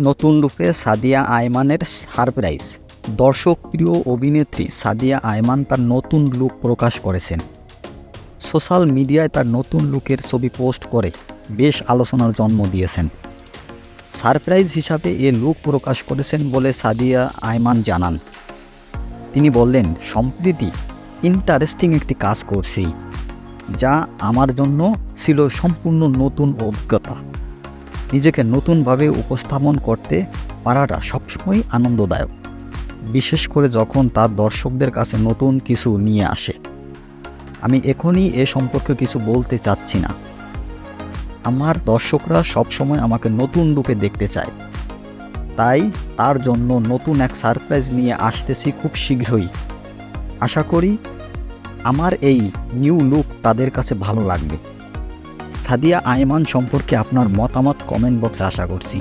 নতুন রূপে সাদিয়া আয়মানের সারপ্রাইজ দর্শক, প্রিয় অভিনেত্রী সাদিয়া আয়মান তার নতুন লুক প্রকাশ করেছেন। সোশ্যাল মিডিয়ায় তার নতুন লুকের ছবি পোস্ট করে বেশ আলোচনার জন্ম দিয়েছেন। সারপ্রাইজ হিসাবে এ লুক প্রকাশ করেছেন বলে সাদিয়া আয়মান জানান। তিনি বললেন, সম্প্রীতি ইন্টারেস্টিং একটি কাজ করছি যা আমার জন্য ছিল সম্পূর্ণ নতুন অভিজ্ঞতা। নিজেকে নতুনভাবে উপস্থাপন করতে পারাটা সবসময় আনন্দদায়ক। বিশেষ করে যখন তার দর্শকদের কাছে নতুন কিছু নিয়ে আসে। আমি এখনই এ সম্পর্কে কিছু বলতে চাচ্ছি না। আমার দর্শকরা সবসময় আমাকে নতুন রূপে দেখতে চায়। তাই তার জন্য নতুন এক সারপ্রাইজ নিয়ে আসতেছি খুব শীঘ্রই। আশা করি আমার এই নিউ লুক তাদের কাছে ভালো লাগবে। সাদিয়া আয়মান সম্পর্কে আপনার মতামত কমেন্ট বক্সে আশা করছি।